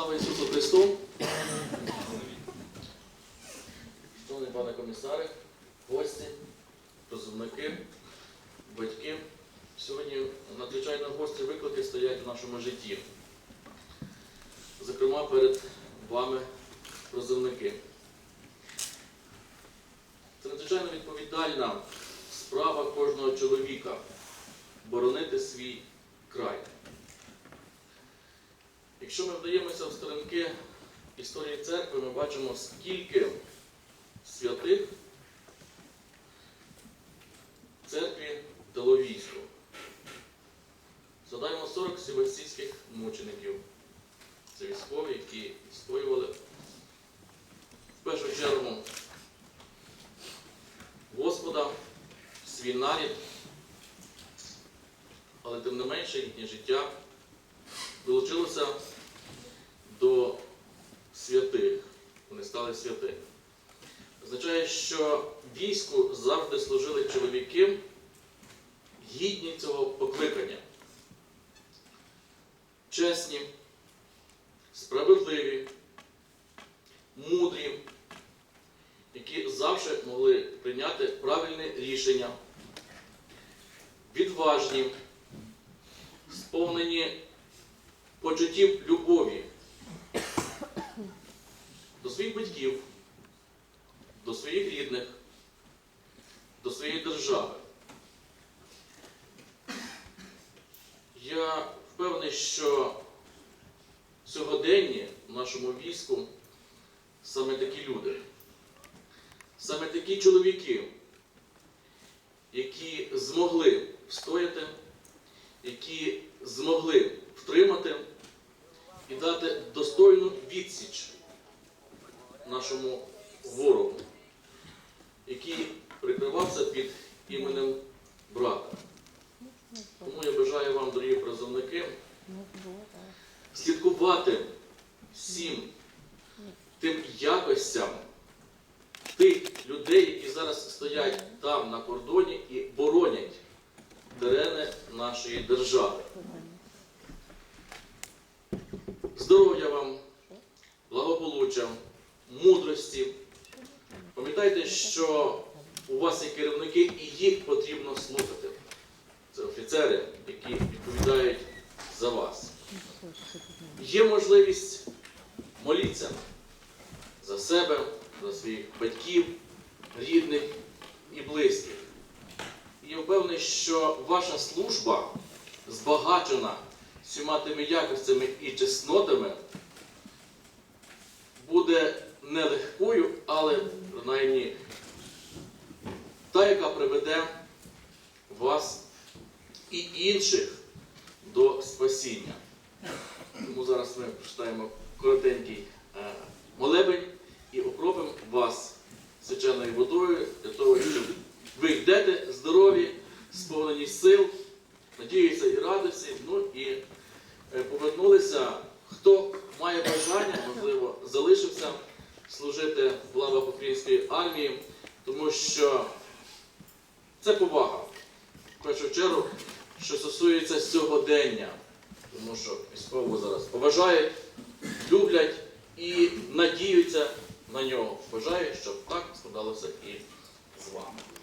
Слава Ісусу Христу! Шановний пане комісаре, гості, призовники, батьки. Сьогодні надзвичайно гострі виклики стоять у нашому житті. Зокрема, перед вами призовники. Це надзвичайно відповідальна справа кожного чоловіка боронити свій край. Якщо ми вдаємося в сторінки історії церкви, ми бачимо, скільки святих церкві дало військо. Згадаємо 40 сівастійських мучеників. Це військові, які відстоювали в першу чергу Господа, свій нарід, але тим не менше їхнє життя долучилося до святих. Вони стали святими. Означає, що війську завжди служили чоловіки, гідні цього покликання. Чесні, справедливі, мудрі, які завжди могли прийняти правильне рішення, відважні, сповнені почуттів любові своїх батьків, до своїх рідних, до своєї держави. Я впевнений, що сьогодення в нашому війську саме такі люди, саме такі чоловіки, які змогли встояти, які змогли втримати і дати достойну відсіч нашому ворогу, який прикривався під іменем брата. Тому я бажаю вам, дорогі призовники, слідкувати всім тим якостям тих людей, які зараз стоять там на кордоні і боронять терени нашої держави. Здоров'я вам, благополуччя, мудрості. Пам'ятайте, що у вас є керівники і їх потрібно слухати. Це офіцери, які відповідають за вас. Є можливість молитися за себе, за своїх батьків, рідних і близьких. І я впевнений, що ваша служба збагачена всіма тими якостями і чеснотами, буде нелегкою, але принаймні та, яка приведе вас і інших до спасіння. Тому зараз ми прочитаємо коротенький е, молебень і окропимо вас свяченою водою для того, щоб ви йдете здорові, сповнені сил, надіюся і радості, ну і е, повернулися. Служити в лавах української армії, тому що це повага. В першу чергу, що стосується сьогодення, тому що військового зараз поважають, люблять і надіються на нього. Бажаю, щоб так складалося і з вами.